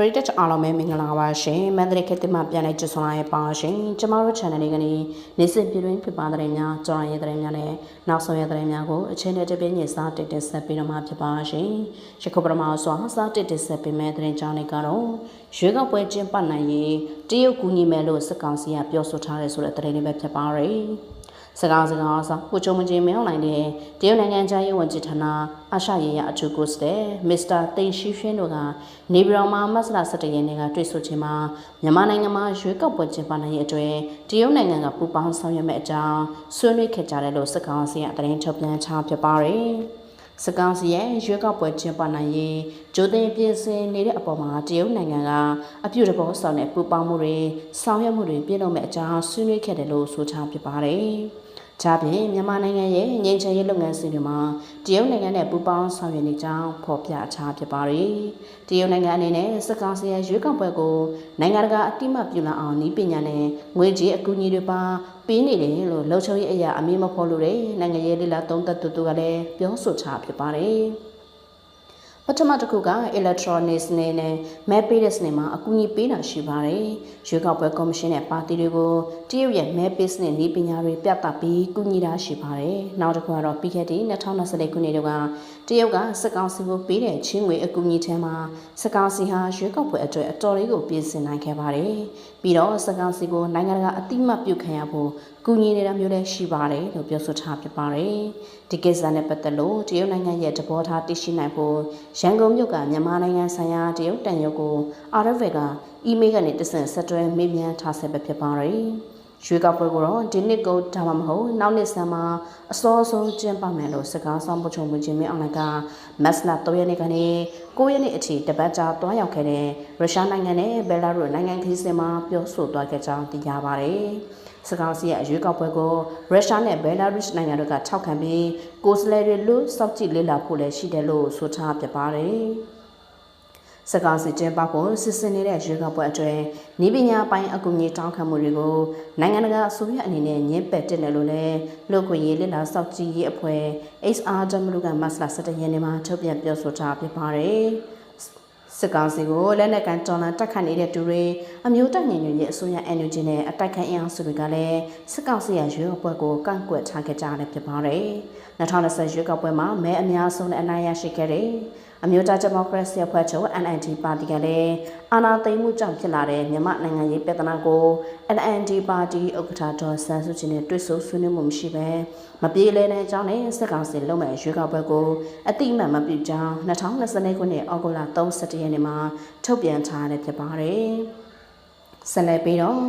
ပရိသတ်အားလုံးပဲမင်္ဂလာပါရှင်မန္တလေးခေတ်သစ်မှပြန်လည်ကြိုဆိုလာရပါရှင်ကျမတို့ channel လေးကနေနေစဉ်ပြည်တွင်းဖြစ်ပါတဲ့များကြော်ရရဲ့တဲ့များနဲ့နောက်ဆုံးရတဲ့များကိုအချိန်နဲ့တပြည့်ညစားတက်တက်ဆက်ပြီးတော့မှဖြစ်ပါရှင်ရခုပရမစွာစားတက်တက်ဆက်ပြီးမဲ့တဲ့ကြောင်းလေးကတော့ရွေးကောက်ပွဲကျင်းပနိုင်ရေးတရုတ်ကူညီမယ်လို့စကောင်စီကပြောဆိုထားတယ်ဆိုတဲ့တဲ့လေးပဲဖြစ်ပါရယ် စကားစကားဆိုကိုချုံမချင်းမင်းအောင်လိုင်းတဲ့တရုတ်နိုင်ငံခြားရေးဝန်ကြီးဌာနအာရှရေးရအထူးကိုစတဲ့မစ္စတာတိန်ရှိရှင်းတို့ကနေပြည်တော်မှာမတ်လ17ရက်နေ့ကတွေ့ဆုံခြင်းမှာမြန်မာနိုင်ငံမှာရွေးကောက်ပွဲကျင်းပနိုင်ရေးအတွက်တရုတ်နိုင်ငံကပူးပေါင်းဆောင်ရွက်မဲ့အကြောင်းဆွေးနွေးခဲ့ကြတယ်လို့စကားစီအတိုင်းထုတ်ပြန်ချဖြစ်ပါတယ် စကောင်းစီရဲ့ရွေးကောက်ပွဲကျင်းပနိုင်ရေးဂျိုသိန်းပြင်ဆင်နေတဲ့အပေါ်မှာတရုတ်နိုင်ငံကအပြုတဘောဆောင်တဲ့ပူပေါင်းမှုတွေဆောင်ရွက်မှုတွေပြည့်လို့မဲ့အကြောင်းဆွေးနွေးခဲ့တယ်လို့ဆိုထားဖြစ်ပါတယ်။။ ဒါပြင်မြန်မာနိုင်ငံရဲ့ငြိမ်းချမ်းရေးလုပ်ငန်းစဉ်တွေမှာတရုတ်နိုင်ငံနဲ့ပူးပေါင်းဆောင်ရွက်နေကြောင်းဖော်ပြချဖြစ်ပါတယ်။တရုတ်နိုင်ငံအနေနဲ့စကားစရရွေးကောက်ပွဲကိုနိုင်ငံတကာအတိမတ်ပြုလာအောင်နည်းပညာနဲ့ငွေကြေးအကူအညီတွေပါပေးနေတယ်လို့လှုပ်ရှားရေးအရာအမြင့်မဖော်လို့တဲ့နိုင်ငံရေးလိလာသုံးသပ်သူတို့ကလည်းပြောဆိုချဖြစ်ပါတယ်။ပ ထမတစ်ခုက electronics နဲ့နဲ့ map ပေးတဲ့စနစ်မှာအကူအညီပေးတာရှိပါတယ်။ရွေးကောက်ပွဲကော်မရှင်နဲ့ပါတီတွေကိုတရုတ်ရဲ့ map ပေးစနစ်နည်းပညာတွေပြသပြီးကူညီတာရှိပါတယ်။နောက်တစ်ခုကတော့ပြီးခဲ့တဲ့2024ခုနှစ်တုန်းကတရုတ်ကစကောင်စီကိုပေးတဲ့ချင်းငွေအကူအညီထဲမှာစကောင်စီဟာရွေးကောက်ပွဲအတွက်အတော်လေးကိုပြင်ဆင်နိုင်ခဲ့ပါတယ်။ပြီးတော့စကောင်စီကိုနိုင်ငံတကာအတိမတ်ပြုခံရဖို့ကူညီနေတာမျိုးလည်းရှိပါတယ်လို့ပြောဆိုထားဖြစ်ပါတယ်။ဒီကိစ္စနဲ့ပတ်သက်လို့တရုတ်နိုင်ငံရဲ့သဘောထားသိရှိနိုင်ဖို့ရန်ကုန်မြို့ကမြန်မာနိုင်ငံဆိုင်ရာတရုတ်တန်ရုပ်ကို RFA ကအီးမေးလ်ကနေတဆင့်ဆက်တွဲမေးမြန်းထားဆက်ပဲဖြစ်ပါတယ်။ရွေးကောက်ပွဲကိုတော့ဒီနှစ်ကိုဒါမှမဟုတ်နောက်နှစ်ဆန်းမှာအစောဆုံးကျင်းပမယ်လို့စကားဆောင်ပချုံမှုချင်းမင်းအောင်လိုက်ကမက်စလာ3ရက်နေ့ကနေ9ရက်နေ့အထိတပတ်ကြာတွားရောက်ခဲ့တဲ့ရုရှားနိုင်ငံနဲ့ဘယ်လာရုစ်နိုင်ငံခရီးစဉ်မှာပြောဆိုသွားခဲ့ကြောင်းသိရပါတယ်။ စကားစီရဲ့အရွေးကောက်ပွဲကိုရုရှားနဲ့ဘယ်လာရုစ်နိုင်ငံတို့ကထောက်ခံပြီးကိုယ်စားလှယ်တွေလို့စောင့်ကြည့်လေ့လာဖို့လည်းရှိတယ်လို့ဆိုထားပြပါတယ်။စကားစစ်ကျင်းပဖို့စစ်စင်နေတဲ့ရွေးကောက်ပွဲအတွင်းဤပညာပိုင်းအကူအညီတောင်းခံမှုတွေကိုနိုင်ငံတကာအစိုးရအနေနဲ့ညှင်းပယ်တင်တယ်လို့လည်းလူ့ခွင့်ရေးလက်လာစောက်ကြည့်ရေးအဖွဲ့ HRW ကမတ်လ17ရက်နေ့မှာထုတ်ပြန်ပြောဆိုထားဖြစ်ပါတယ်။ စစ်ကောင်စီကိုလက်နက်ကန်တော်လန်တက်ခတ်နေတဲ့သူတွေအမျိုးတက်ညီညွတ်ရေးအစိုးရ NUG နဲ့အတိုက်ခံအင်အားစုတွေကလည်းစစ်ကောင်စီရဲ့ရွေးကောက်ပွဲကိုကန့်ကွက်ထားခဲ့ကြတယ်ဖြစ်ပါတယ်။2020ရွေးကောက်ပွဲမှာမဲအများဆုံးနဲ့အနိုင်ရရှိခဲ့တဲ့ အမျိုးသားဒီမိုကရေစီအဖွဲ့ချုပ် NLD ပါတီကလည်းအာဏာသိမ်းမှုကြောင့်ဖြစ်လာတဲ့မြန်မာနိုင်ငံရေးပြဿနာကို NLD ပါတီဥက္ကဋ္ဌဒေါ်ဆန်းစုကြည်နဲ့တွေ့ဆုံဆွေးနွေးမှုမရှိဘဲမပြေလည်တဲ့အကြောင်းနဲ့စက်ကောင်စီလုံးမဲ့ရွေးကောက်ပွဲကိုအတိအမှန်မပြုကြောင်း2022ခုနှစ်ဩဂုတ်လ31ရက်နေ့မှာထုတ်ပြန်ထားတဲ့ဖြစ်ပါတယ်။ ဆက်လက်ပြီးတော့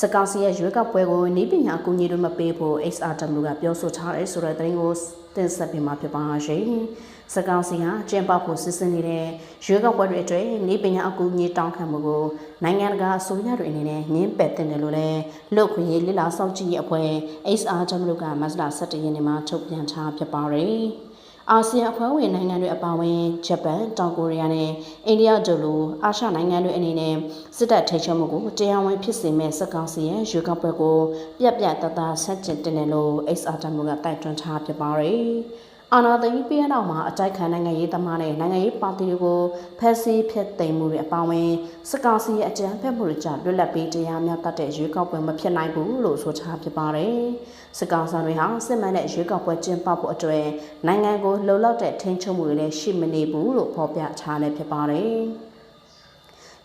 စကောင်စီရဲ့ရွေးကောက်ပွဲကိုနေပညာအကူအညီတွေမပေးဖို့ XRW ကပြောဆိုထားတယ်ဆိုတဲ့သတင်းကိုတင်ဆက်ပေးမှာဖြစ်ပါရှင်။စကောင်စီကကျင်းပဖို့စစ်စင်နေတဲ့ရွေးကောက်ပွဲတွေအတွက်နေပညာအကူအညီတောင်းခံမှုကိုနိုင်ငံတကာအစိုးရတွေအနေနဲ့ငင်းပယ်တင်တယ်လို့လည်းလူ့ခွင့်ရေးလစ်လာစောင့်ကြည့်ရေးအဖွဲ့ XRW ကမတ်လ17ရက်နေ့မှာထုတ်ပြန်ထားဖြစ်ပါတယ်။ အာဆီယံအဖွဲ့ဝင်နိုင်ငံတွေအပါအဝင်ဂျပန်တောင်ကိုရီးယားနဲ့အိန္ဒိယတို့လိုအာရှနိုင်ငံတွေအနေနဲ့စစ်တပ်ထိန်းချုပ်မှုကိုတရားဝင်ဖြစ်စေမဲ့စက်ကောင်စီရဲ့ရွေးကောက်ပွဲကိုပြက်ပြက်တသားဆက်ကျင်တင်တယ်လို့ XRW ကတိုက်တွန်းထားပြပါတယ်။ အာဏာသိမ်းပြီးနောက်မှာအကြိုက်ခံနိုင်ငံရေးသမားနဲ့နိုင်ငံရေးပါတီတွေကိုဖက်ဆီးဖျက်သိမ်းမှုတွေအပါအဝင်စကားစီရဲ့အကြမ်းဖက်မှုတွေကြောင့်လွတ်လပ်ပြီးတရားမျှတတဲ့ရွေးကောက်ပွဲမဖြစ်နိုင်ဘူးလို့ဆိုထားဖြစ်ပါတယ်။စကားဆောင်တွေဟာစစ်မှန်တဲ့ရွေးကောက်ပွဲကျင်းပဖို့အတွက်နိုင်ငံကိုလှုပ်လောက်တဲ့ထိန်းချုပ်မှုတွေလည်းရှိမနေဘူးလို့ဖော်ပြထားလည်းဖြစ်ပါတယ်။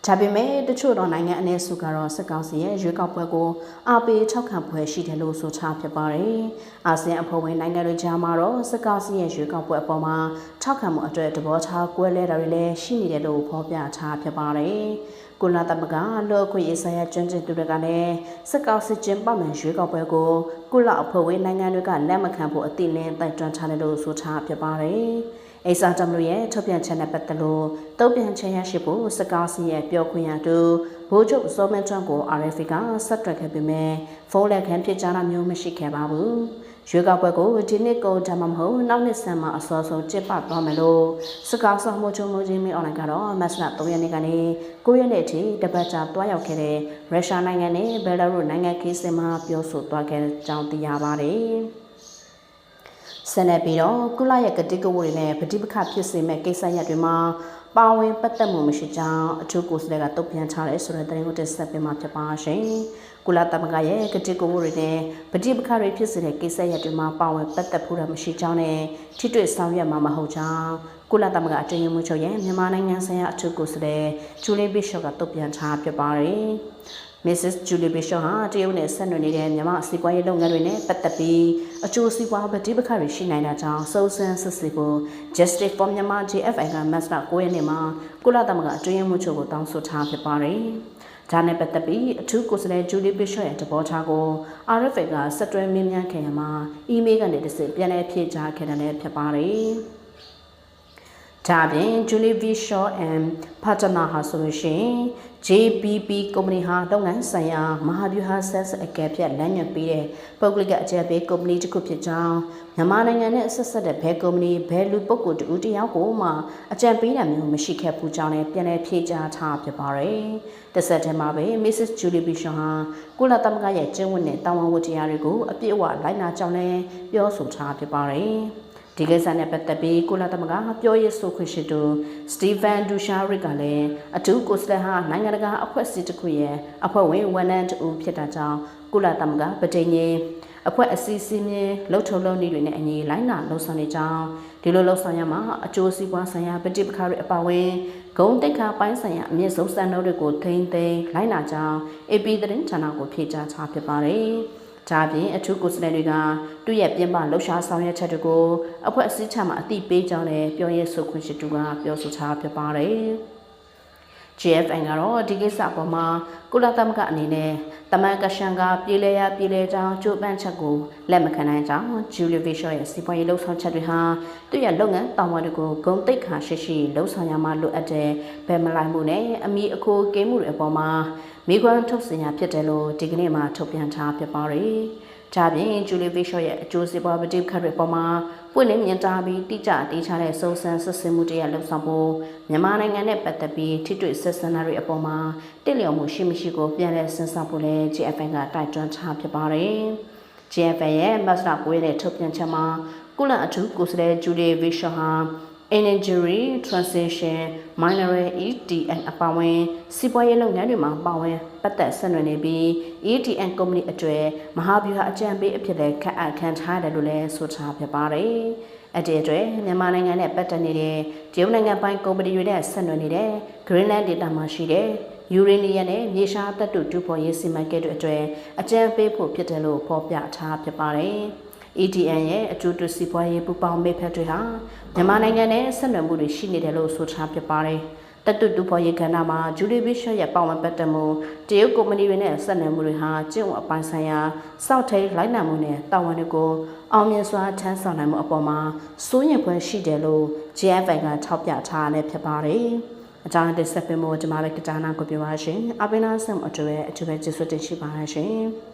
ဒါပေမဲ့တချို့သောနိုင်ငံအနည်းစုကတော့စစ်ကောင်စီရဲ့ရွေးကောက်ပွဲကိုအားပေးထောက်ခံပွဲရှိတယ်လို့ဆိုထားဖြစ်ပါတယ်။အာဆီယံအဖွဲ့ဝင်နိုင်ငံတွေကြားမှာတော့စစ်ကောင်စီရဲ့ရွေးကောက်ပွဲအပေါ်မှာထောက်ခံမှုအတွက်တဘောထားကွဲလဲတာတွေလည်းရှိနေတယ်လို့ဖော်ပြထားဖြစ်ပါတယ်။ကုလသမဂ္ဂလောခွေရေးဆိုင်ရာကျွမ်းကျင်သူတွေကလည်းစစ်ကောင်စီကျင်းပမယ်ရွေးကောက်ပွဲကိုကုလအဖွဲ့ဝင်နိုင်ငံတွေကလက်မခံဖို့အတိအလင်းတိုက်တွန်းထားတယ်လို့ဆိုထားဖြစ်ပါတယ်။ အိစာတမလို့ရဲ့ထုတ်ပြန်ချက်နဲ့ပတ်သက်လို့တုံ့ပြန်ချက်ရရှိဖို့စကားစီရဲ့ပြောခွင့်ရသူဘိုးချုပ်စောမန်ထွန်းကို RFA ကဆက်တွက်ခဲ့ပေမဲ့ဖုန်းလက်ခံဖြစ်ကြတာမျိုးမရှိခဲ့ပါဘူး။ရွေးကောက်ပွဲကိုဒီနှစ်ကိုဒါမှမဟုတ်နောက်နှစ်ဆန်းမှာအစောဆုံးကျင်းပသွားမယ်လို့စကားဆောင်မှုချုံမှုချင်းမင်းအွန်လိုင်းကတော့မတ်လ3ရက်နေ့ကနေ9ရက်နေ့အထိတပတ်ကြာတွားရောက်ခဲ့တဲ့ရုရှားနိုင်ငံနဲ့ဘယ်လာရုစ်နိုင်ငံခီးစင်မှာပြောဆိုသွားခဲ့ကြောင်းသိရပါတယ်။ ဆက်လက်ပြီးတော့ကုလရဲ့ကတိကဝတ်တွေနဲ့ပဋိပက္ခဖြစ်စေမဲ့ကိစ္စရပ်တွေမှာပါဝင်ပတ်သက်မှုမရှိကြောင်းအထူးကိုယ်စားလှယ်ကတုံ့ပြန်ထားတယ်ဆိုတဲ့သတင်းကိုတင်ဆက်ပေးမှာဖြစ်ပါရှင်။ကုလသမဂ္ဂရဲ့ကတိကဝတ်တွေနဲ့ပဋိပက္ခတွေဖြစ်စေတဲ့ကိစ္စရပ်တွေမှာပါဝင်ပတ်သက်ဖို့ရမရှိကြောင်းနဲ့ထိတွေ့ဆောင်ရွက်မှာမဟုတ်ကြောင်းကုလသမဂ္ဂအကြံဉာဏ်မှုချုပ်ရဲ့မြန်မာနိုင်ငံဆိုင်ရာအထူးကိုယ်စားလှယ်ဂျူလီဘီရှော့ကတုံ့ပြန်ထားဖြစ်ပါတယ်။ Mrs. Julie Bishop ဟာတရုတ်နဲ့ဆက်နွယ်နေတဲ့မြန်မာစီးပွားရေးလုပ်ငန်းတွေနဲ့ပတ်သက်ပြီးအကျိုးစီးပွားပဋိပက္ခတွေရှိနိုင်တာကြောင့်စုံစမ်းစစ်ဆေးဖို့ Justice for Myanmar JFI ကမတ်လ9ရက်နေ့မှာကုလသမဂ္ဂအတွင်းမှုချုပ်ကိုတောင်းဆိုထားဖြစ်ပါတယ်။ဒါနဲ့ပတ်သက်ပြီးအထူးကိုယ်စားလှယ် Julie Bishop ရဲ့တဘောထားကို RFA ကဆက်တွဲမြင်းမြန်းခင်မှာအီးမေးလ်ကနေတစ်စိပြန်လည်ဖြေကြားခဲ့တယ်လည်းဖြစ်ပါတယ်။ ဒါပြင် Julie V Shaw and Partner ဟာဆိုလို့ရှိရင် JPP ကုမ္ပဏီဟာလုပ်ငန်းဆိုင်ရာမဟာဗျူဟာ SAS အကဲဖြတ်လမ်းညွှန်ပေးတဲ့ပုဂ္ဂလိကအကြံပေးကုမ္ပဏီတစ်ခုဖြစ်ကြောင်းမြန်မာနိုင်ငံနဲ့ဆက်ဆက်တဲ့ဘယ်ကုမ္ပဏီဘယ်လူပုဂ္ဂိုလ်တူတယောက်ကိုမှအကြံပေးတာမျိုးမရှိခဲ့ဘူးကြောင်းလည်းပြန်လည်ဖြေကြားထားဖြစ်ပါတယ်။တစ်ဆက်တည်းမှာပဲ Mrs. Julie Bishop ဟာကုလသမဂ္ဂရဲ့ကျင့်ဝတ်နဲ့တာဝန်ဝတ္တရားတွေကိုအပြည့်အဝလိုက်နာကြောင်းလည်းပြောဆိုထားဖြစ်ပါတယ်။ ဒီကိစ္စနဲ့ပတ်သက်ပြီးကုလသမဂ္ဂပြောရေးဆိုခွင့်ရှိသူစတီဗန်ဒူရှာရစ်ကလည်းအထူးကိုစလက်ဟာနိုင်ငံတကာအဖွဲ့အစည်းတစ်ခုရဲ့အဖွဲ့ဝင်ဝန်ထမ်းတူဖြစ်တာကြောင့်ကုလသမဂ္ဂဗတိန်ကြီးအဖွဲ့အစည်းစည်းမြင့်လှုပ်ထုံလုံးနည်းတွေနဲ့အညီလိုင်းနာလှုပ်ဆောင်နေကြောင်းဒီလိုလှုပ်ဆောင်ရမှာအကျိုးစီးပွားဆိုင်ရာပဋိပက္ခတွေအပါအဝင်ဂုံတိတ်ခါပိုင်းဆိုင်ရာအမြင့်ဆုံးစံနှုန်းတွေကိုထိန်းသိမ်းလိုင်းနာကြောင်း AP သတင်းဌာနကိုဖြေကြားထားဖြစ်ပါတယ်။ ဒါအပြင်အထူးကိုယ်စားလှယ်တွေကသူ့ရဲ့ပြင်ပလှုပ်ရှားဆောင်ရွက်ချက်တွေကိုအဖွဲ့အစည်းချမှာအတိပေးကြောင်းလည်းပြောရေးဆိုခွင့်ရှိသူကပြောဆိုထားဖြစ်ပါတယ်။ GFN ကတော့ဒီကိစ္စအပေါ်မှာကုလသမဂ္ဂအနေနဲ့တမန်ကရှန်ကပြည်လဲရပြည်လဲကြောင်းကြိုးပမ်းချက်ကိုလက်မခံနိုင်ကြောင်းဂျူလီဗီရှော့ရဲ့စီးပွားရေးလှုပ်ဆောင်ချက်တွေဟာသူ့ရဲ့လုပ်ငန်းတာဝန်တွေကိုဂုံတိတ်ခါရှိရှိလှုပ်ဆောင်ရမှလိုအပ်တဲ့ဗယ်မလိုက်မှုနဲ့အမိအခိုးကင်းမှုတွေအပေါ်မှာမိခွန်းထုတ်စင်ရဖြစ်တယ်လို့ဒီကနေ့မှထုတ်ပြန်ထားဖြစ်ပါတယ်။ ဒါပြင်ဂျူလီဗီရှော့ရဲ့အကျိုးစီးပွားပဋိပက္ခတွေပေါ်မှာပွင့်လင်းမြင်တာပြီးတိကျတေးချတဲ့စုံစမ်းစစ်ဆေးမှုတရားလှုပ်ဆောင်ဖို့မြန်မာနိုင်ငံနဲ့ပတ်သက်ပြီးထိတွေ့ဆက်ဆံတာတွေအပေါ်မှာတင့်လျော်မှုရှိမရှိကိုပြန်လည်စဉ်းစားဖို့လည်း GFN ကတိုက်တွန်းထားဖြစ်ပါတယ်။ GFN ရဲ့မတ်စတာကိုရဲ့ထုတ်ပြန်ချက်မှာကုလအထူးကိုယ်စားလှယ်ဂျူလီဗီရှော့ဟာ energy transition mineral ETN အပါဝင်စီးပွားရေးလုပ်ငန်းတွေမှာပါဝင်ပတ်သက်ဆက်နွယ်နေပြီး ETN ကုမ္ပဏီအတွေ့မဟာဗျူဟာအကြံပေးအဖြစ်လည်းခန့်အပ်ခံထားတယ်လို့လည်းဆိုထားဖြစ်ပါတယ်။အတည်အတွက်မြန်မာနိုင်ငံနဲ့ပတ်သက်နေတဲ့တရုတ်နိုင်ငံပိုင်းကုမ္ပဏီတွေနဲ့ဆက်နွယ်နေတဲ့ Greenland Data မှာရှိတဲ့ယူရေနီယံနဲ့မြေရှားသတ္တုတူဖော်ရေးစီမံကိန်းတွေအတွေ့အကြံပေးဖို့ဖြစ်တယ်လို့ဖော်ပြထားဖြစ်ပါတယ်။ EDN ရဲ့အကျိုးတူစီပွားရေးပူပေါင်းမိဖက်တွေဟာမြန်မာနိုင်ငံနဲ့ဆက်နွယ်မှုတွေရှိနေတယ်လို့ဆိုထားဖြစ်ပါတယ်။တတုတူဖော်ရေးကဏ္ဍမှာဂျူလီဘီရှော့ရဲ့ပါဝင်ပတ်သက်မှုတရုတ်ကုမ္ပဏီတွေနဲ့ဆက်နွယ်မှုတွေဟာကျင့်ဝတ်အပိုင်းဆိုင်ရာစောက်ထိန်လိုက်နိုင်မှုနဲ့တာဝန်တွေကိုအောင်မြင်စွာထမ်းဆောင်နိုင်မှုအပေါ်မှာစိုးရိမ်ဖွယ်ရှိတယ်လို့ GFI ကထောက်ပြထားရဖြစ်ပါတယ်။အကြောင်းတင်ဆက်ပေးဖို့ကျွန်မပဲကတာနာကိုပြောပါရှင်။အပိနာဆမ်အတူပဲအတူပဲကျေးဇူးတင်ရှိပါရှင်။